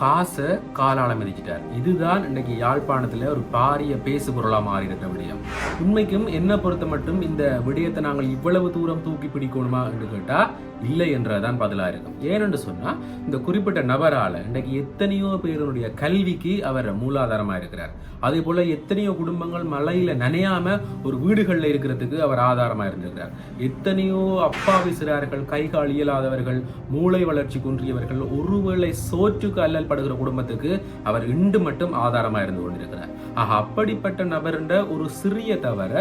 காசை காலால் மிதிச்சிட்டார். இதுதான் இன்னைக்கு யாழ்ப்பாணத்தில் ஒரு பாரிய பேசு பொருளாக மாறி இருக்கிற விடயம். உண்மைக்கும் என்ன பொறுத்த மட்டும் இந்த விடயத்தை நாங்கள் இவ்வளவு தூரம் தூக்கி பிடிக்கணுமா என்று கேட்டால் இல்லை என்றதான் பதிலாக இருக்கும் ஏனென்று சொன்னால் இந்த குறிப்பிட்ட நபரால் இன்றைக்கு எத்தனையோ பேருடைய கல்விக்கு அவர் மூலாதாரமாக இருக்கிறார். அதே போல் எத்தனையோ குடும்பங்கள் மலையில் நனையாமல் ஒரு வீடுகளில் இருக்கிறதுக்கு அவர் ஆதாரமாக இருந்திருக்கிறார். எத்தனையோ அப்பாவி சிறார்கள் கைகால் இயலாதவர்கள் மூளை வளர்ச்சி குன்றியவர்கள் ஒருவேளை சோற்றுக்கு அல்லல் படுகிற குடும்பத்துக்கு அவர் இன்று மட்டும் ஆதாரமா இருந்து கொண்டிருக்கிறார். ஆக அப்படிப்பட்ட நபர்ன்ற ஒரு சிறிய தவற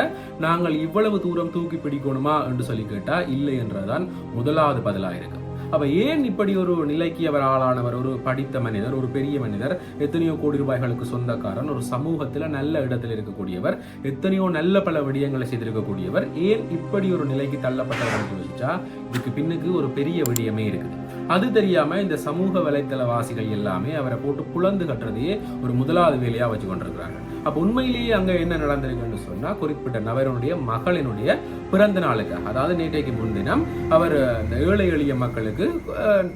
நாங்கள் இவ்வளவு தூரம் தூக்கி பிடிக்கணுமா என்று சொல்லி கேட்டா இல்லை என்றதான் முதலாவது பதிலாக இருக்கு அப்ப ஏன் இப்படி ஒரு நிலைக்கு அவர் ஆளானவர்? ஒரு படித்த மனிதர் ஒரு பெரிய மனிதர் எத்தனையோ கோடி ரூபாய்களுக்கு சொந்தக்காரன் ஒரு சமூகத்துல நல்ல இடத்தில் இருக்கக்கூடியவர் எத்தனையோ நல்ல பல விடயங்களை செய்திருக்கக்கூடியவர். ஏன் இப்படி ஒரு நிலைக்கு தள்ளப்பட்டவர் யோசிச்சா இதுக்கு பின்னுக்கு ஒரு பெரிய விடயமே இருக்குது. அது தெரியாம இந்த சமூக வலைத்தளவாசிகள் எல்லாமே அவரை போட்டு புலந்து கட்டுறதையே ஒரு முதலாவது வேலையா வச்சு கொண்டிருக்கிறாங்க. அப்ப உண்மையிலேயே அங்க என்ன நடந்திருக்குன்னு சொன்னா குறிப்பிட்ட நபருடைய மகளினுடைய பிறந்த நாளுக்காக அதாவது நேற்றைக்கு முன்தினம் அவர் இந்த ஏழை எளிய மக்களுக்கு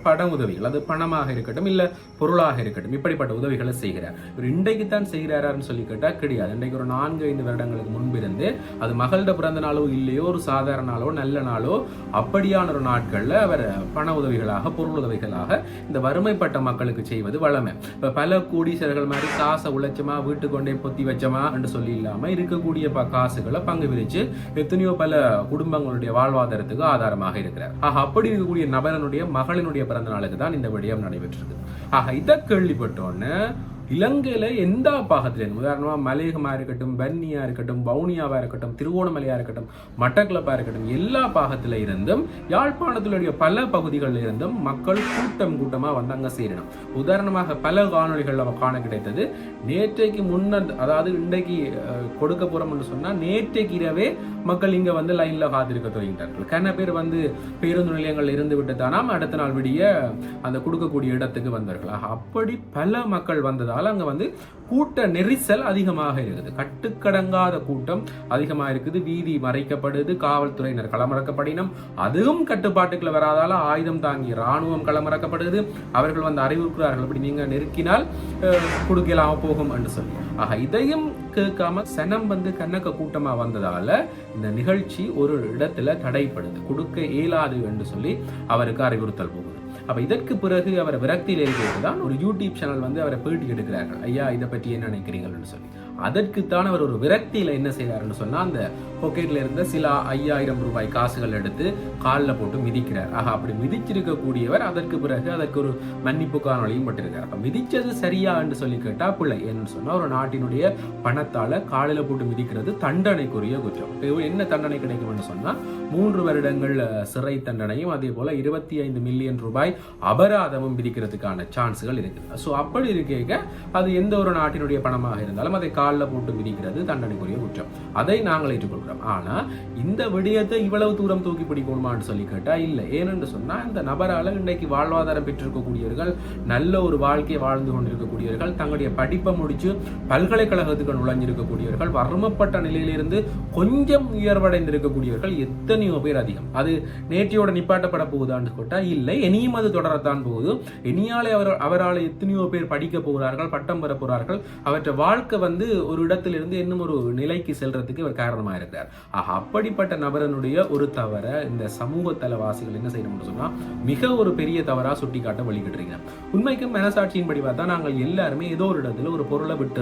பட பண உதவிகள் அது பணமாக இருக்கட்டும் இல்ல பொருளாக இருக்கட்டும் இப்படிப்பட்ட உதவிகளை செய்கிறார். இவர் இன்றைக்கு தான் செய்கிறாரான்னு சொல்லி கேட்டா கிடையாது. இன்றைக்கு ஒரு நான்கு ஐந்து வருடங்களுக்கு முன்பிருந்து அது மகளோட பிறந்த நாளோ இல்லையோ ஒரு சாதாரண நாளோ நல்ல நாளோ அப்படியான ஒரு நாட்கள்ல அவர் பண உதவிகளாக பொருள் உதவிகளாக இந்த வறுமைப்பட்ட மக்களுக்கு செய்வது வளமை. இப்போ பல கோடீஸ்வரர்கள் மாதிரி காசை உழைச்சமா வீட்டுக்கு கொண்டே பொத்தி வச்சமா என்று சொல்லி இல்லாமல் இருக்கக்கூடிய ப- காசுகளை பங்கு விரிச்சு எத்தனையோ பல குடும்பங்களுடைய வாழ்வாதாரத்துக்கு ஆதாரமாக இருக்கிறார். ஆக அப்படி இருக்கக்கூடிய நபரனுடைய மகளினுடைய பிறந்த நாளுக்கு தான் இந்த விடயம் நடைபெற்றிருக்கு ஆக இதை கேள்விப்பட்டோன்னு இலங்கையில் எந்த பாகத்திலையும் உதாரணமாக மலேகமாக இருக்கட்டும் பன்னியாக இருக்கட்டும் வவுனியாவாக இருக்கட்டும் திருவோணமலையாக இருக்கட்டும் மட்டக்களப்பா இருக்கட்டும் எல்லா பாகத்தில் இருந்தும் யாழ்ப்பாணத்திலுடைய பல பகுதிகளில் இருந்தும் மக்கள் கூட்டம் கூட்டமாக வந்து அங்கே சேரணும். உதாரணமாக பல காணொலிகள் நம்ம காண கிடைத்தது நேற்றைக்கு முன்னர் அதாவது இன்றைக்கு அஹ், கொடுக்க போறோம்னு சொன்னால் நேற்றைக்கு இரவே மக்கள் இங்கே வந்து லைனில் காத்திருக்க தொடங்கிட்டார்கள். கன பேர் வந்து பேருந்து நிலையங்கள் இருந்து விட்டு தானாம் அடுத்த நாள் விடிய அந்த கொடுக்கக்கூடிய இடத்துக்கு வந்தார்கள். அப்படி பல மக்கள் வந்ததால் அங்க வந்து கூட்ட நெரிசல் அதிகமாக இருக்குது. கட்டுக்கடங்காத கூட்டம் அதிகமாக இருக்குது. வீதி மறைக்கப்படுது. காவல்துறையினர் களமிறக்கப்படினம். அதுவும் கட்டுப்பாட்டுக்குள்ள வராதால ஆயுதம் தாங்கி ராணுவம் களமிறக்கப்படுது. அவர்கள் வந்து அறிவுறுக்கிறார்கள் அப்படி நீங்கள் நெருக்கினால் அஹ், கொடுக்கலாம போகும் என்று சொல்லி ஆக இதையும் கேட்காம சனம் வந்து கண்ணக்க கூட்டமாக வந்ததால இந்த நிகழ்ச்சி ஒரு இடத்துல தடைப்படுது. கொடுக்க இயலாது என்று சொல்லி அவருக்கு அறிவுறுத்தல் போகும். அப்போ இதற்கு பிறகு அவர் விரக்தியில் இருக்கிறது தான் ஒரு யூடியூப் சேனல் வந்து அவரை பேட்டி எடுக்கிறார்கள். ஐயா இதை பற்றி என்ன நினைக்கிறீங்கன்னு சொல்லி. அதற்குத்தான் அவர் ஒரு விரக்தியில என்ன செய்றாருன்னு சொன்னா அந்த பொக்கெட்ல இருந்த சில ஐயாயிரம் ரூபாய் காசுகள் எடுத்து காலில் போட்டு மிதிக்கிறார். ஆக அப்படி மிதிச்சிருக்கக்கூடியவர் அதற்கு பிறகு அதற்கு ஒரு மன்னிப்பு காணொலியும் பட்டிருக்கார். அப்ப மிதிச்சது சரியா என்று சொல்லி கேட்டா பிள்ளை என்னன்னு சொன்னா ஒரு நாட்டினுடைய பணத்தால காலில் போட்டு மிதிக்கிறது தண்டனைக்குரிய குற்றம். என்ன தண்டனை கிடைக்கும்னு சொன்னா மூன்று வருடங்கள் சிறை தண்டனையும் அதே போல இருபத்தி ஐந்து மில்லியன் ரூபாய் அபராதமும் விதிக்கிறதுக்கான சான்ஸ்கள் இருக்குது. ஸோ அப்படி இருக்க அது எந்த ஒரு நாட்டினுடைய பணமாக இருந்தாலும் அதை காலில் போட்டு மிதிக்கிறது தண்டனைக்குரிய குற்றம். அதை நாங்கள் ஏற்றுக்கொள்கிறோம். ஆனால் இந்த விடயத்தை இவ்வளவு தூரம் தூக்கி பிடிக்கணுமான்னு சொல்லி கேட்டால் இல்லை. ஏனென்று சொன்னால் இந்த நபரால் இன்றைக்கு வாழ்வாதாரம் பெற்றிருக்கக்கூடியவர்கள் நல்ல ஒரு வாழ்க்கையை வாழ்ந்து கொண்டிருக்கக்கூடியவர்கள் தங்களுடைய படிப்பை முடித்து பல்கலைக்கழகத்துக்கு நுழைஞ்சிருக்கக்கூடியவர்கள் வறுமப்பட்ட நிலையிலிருந்து கொஞ்சம் உயர்வடைந்திருக்கக்கூடியவர்கள் எத்தனையோ பேர் அதிகம். அது நேற்றையோட நிப்பாட்டப்பட போகுதான்னு கேட்டால் இல்லை. இனியும் அது தொடரத்தான் போகுது. இனியாலே அவர் அவரால் எத்தனையோ பேர் படிக்க போகிறார்கள் பட்டம் பெற போகிறார்கள். அவற்றை வாழ்க்கை வந்து ஒரு இடத்திலிருந்து இன்னும் ஒரு நிலைக்கு செல்றதுக்கு இவர் காரணமா இருக்கிறார் ஆக அப்படிப்பட்ட நபரனுடைய ஒரு தவற இந்த சமூக தலைவாசிகள் என்ன செய்யணும்னு சொன்னா மிக ஒரு பெரிய தவறா சுட்டி காட்ட வழிகிட்டிருக்கிறோம் உண்மைக்கும் மனசாட்சியின்படி பார்த்தா நாங்கள் எல்லாருமே ஏதோ ஒரு இடத்துல ஒரு பொருளை விட்டு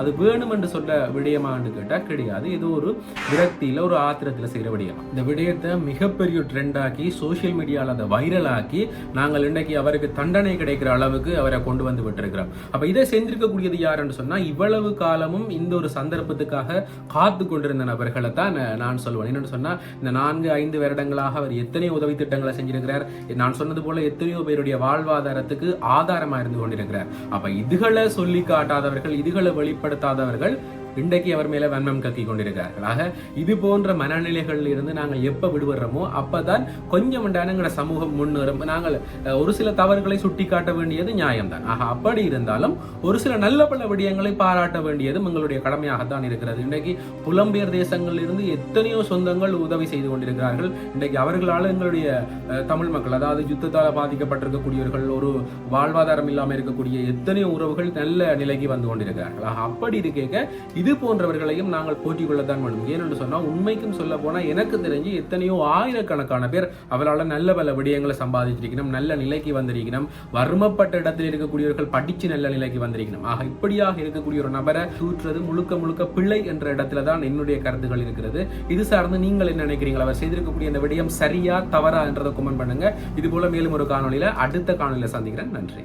அது வேணும் என்று சொல்ல விடயமான்னு கேட்டால் கிடையாது. ஏதோ ஒரு விரக்தியில ஒரு ஆத்திரத்தில் செய்யற விடயம். இந்த விடயத்தை மிகப்பெரிய ட்ரெண்டாக்கி சோசியல் மீடியாவில் மீடியால அதை வைரல் ஆக்கி நாங்கள் இன்றைக்கு அவருக்கு தண்டனை கிடைக்கிற அளவுக்கு அவரை கொண்டு வந்து விட்டுருக்கிறோம். அப்ப இதை செஞ்சிருக்கக்கூடியது யாருன்னு சொன்னா இவ்வளவு காலமும் இந்த ஒரு சந்தர்ப்பத்துக்காக காத்து கொண்டிருந்த நபர்களை தான் நான் சொல்லுவேன் என்னன்னு சொன்னா இந்த நான்கு ஐந்து வருடங்களாக அவர் எத்தனை உதவி திட்டங்களை செஞ்சிருக்கிறார். நான் சொன்னது போல எத்தனையோ பேருடைய வாழ்வாதாரத்துக்கு ஆதாரமாக இருந்து கொண்டிருக்கிறார். அப்ப இதுகளை சொல்லி காட்டாதவர்கள் இதுகளை வெளிப்படுத்தாதவர்கள் இன்றைக்கு அவர் மேல வன்மம் கக்கி கொண்டிருக்கிறார்கள். ஆக இது போன்ற மனநிலைகளில் இருந்து நாங்கள் எப்ப விடுபடுறோமோ அப்பதான் கொஞ்சம் எங்களோட சமூகம் முன்னேறும். நாங்கள் ஒரு சில தவறுகளை சுட்டி காட்ட வேண்டியது நியாயம்தான். ஆக அப்படி இருந்தாலும் ஒரு சில நல்ல பல விடயங்களை பாராட்ட வேண்டியது எங்களுடைய கடமையாகத்தான் இருக்கிறது. இன்றைக்கு புலம்பெயர் தேசங்களில் இருந்து எத்தனையோ சொந்தங்கள் உதவி செய்து கொண்டிருக்கிறார்கள். இன்றைக்கு அவர்களால் எங்களுடைய அஹ், தமிழ் மக்கள் அதாவது யுத்தத்தால் பாதிக்கப்பட்டிருக்கக்கூடியவர்கள் ஒரு வாழ்வாதாரம் இல்லாமல் இருக்கக்கூடிய எத்தனையோ உறவுகள் நல்ல நிலைக்கு வந்து கொண்டிருக்கிறார்கள். ஆக அப்படி இருக்க இது போன்றவர்களையும் நாங்கள் போட்டி கொள்ளத்தான் வேண்டும். ஏனென்று சொன்னால் உண்மைக்கும் சொல்ல போனால் எனக்கு தெரிஞ்சு எத்தனையோ ஆயிரக்கணக்கான பேர் அவளால் நல்ல பல விடயங்களை சம்பாதிச்சிருக்கணும் நல்ல நிலைக்கு வந்திருக்கணும் வறுமப்பட்ட இடத்தில் இருக்கக்கூடியவர்கள் படித்து நல்ல நிலைக்கு வந்திருக்கணும். ஆக இப்படியாக இருக்கக்கூடிய ஒரு நபரை தூற்றுறது முழுக்க முழுக்க பிள்ளை என்ற இடத்துல தான் என்னுடைய கருத்துக்கள் இருக்கிறது. இது சார்ந்து நீங்கள் என்ன நினைக்கிறீங்க அவர் செய்திருக்கக்கூடிய அந்த விடயம் சரியா தவறா என்றதை கமெண்ட் பண்ணுங்க. இது போல மேலும் ஒரு காணொலியில் அடுத்த காணொளியில சந்திக்கிறேன். நன்றி.